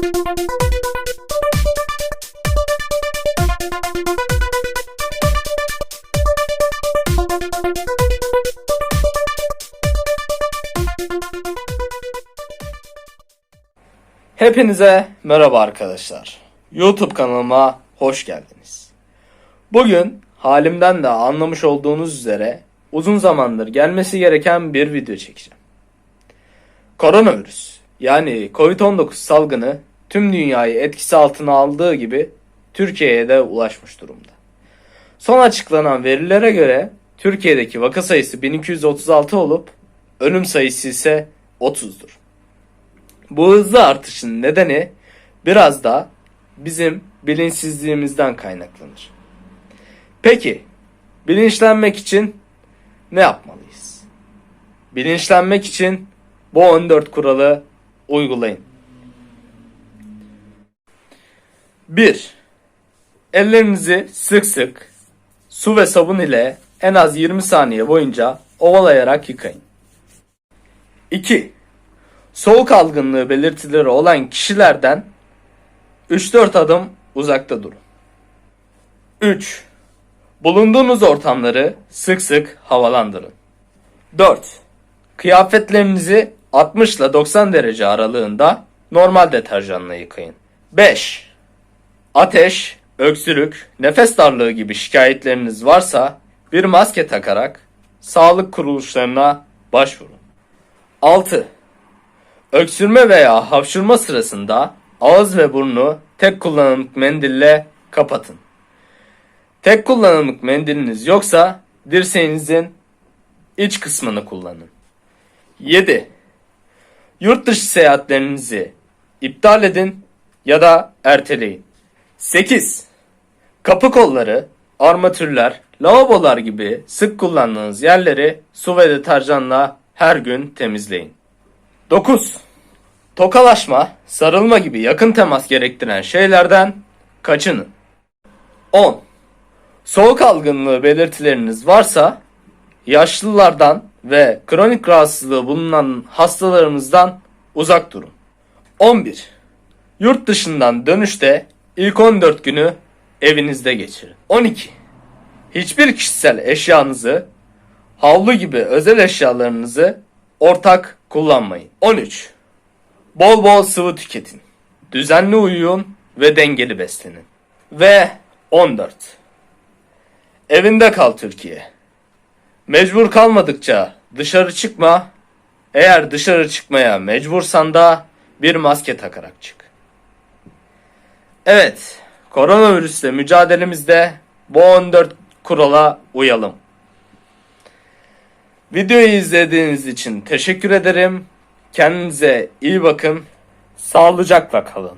Hepinize merhaba arkadaşlar. YouTube kanalıma hoş geldiniz. Bugün halimden de anlamış olduğunuz üzere uzun zamandır gelmesi gereken bir video çekeceğim. Koronavirüs yani Covid-19 salgını tüm dünyayı etkisi altına aldığı gibi Türkiye'ye de ulaşmış durumda. Son açıklanan verilere göre Türkiye'deki vaka sayısı 1236 olup ölüm sayısı ise 30'dur. Bu hızlı artışın nedeni biraz da bizim bilinçsizliğimizden kaynaklanır. Peki, bilinçlenmek için ne yapmalıyız? Bilinçlenmek için bu 14 kuralı uygulayın. 1. Ellerinizi sık sık su ve sabun ile en az 20 saniye boyunca ovalayarak yıkayın. 2. Soğuk algınlığı belirtileri olan kişilerden 3-4 adım uzakta durun. 3. Bulunduğunuz ortamları sık sık havalandırın. 4. Kıyafetlerinizi 60 ile 90 derece aralığında normal deterjanla yıkayın. 5. Ateş, öksürük, nefes darlığı gibi şikayetleriniz varsa bir maske takarak sağlık kuruluşlarına başvurun. 6. Öksürme veya hapşırma sırasında ağız ve burnu tek kullanımlık mendille kapatın. Tek kullanımlık mendiliniz yoksa dirseğinizin iç kısmını kullanın. 7. Yurt dışı seyahatlerinizi iptal edin ya da erteleyin. 8. Kapı kolları, armatürler, lavabolar gibi sık kullandığınız yerleri su ve deterjanla her gün temizleyin. 9. Tokalaşma, sarılma gibi yakın temas gerektiren şeylerden kaçının. 10. Soğuk algınlığı belirtileriniz varsa yaşlılardan ve kronik rahatsızlığı bulunan hastalarımızdan uzak durun. 11. Yurt dışından dönüşte ilk 14 günü evinizde geçirin. 12. Hiçbir kişisel eşyanızı, havlu gibi özel eşyalarınızı ortak kullanmayın. 13. Bol bol sıvı tüketin. Düzenli uyuyun ve dengeli beslenin. Ve 14. Evinde kal Türkiye. Mecbur kalmadıkça dışarı çıkma. Eğer dışarı çıkmaya mecbursan da bir maske takarak çık. Evet, koronavirüsle mücadelemizde bu 14 kurala uyalım. Videoyu izlediğiniz için teşekkür ederim. Kendinize iyi bakın. Sağlıcakla kalın.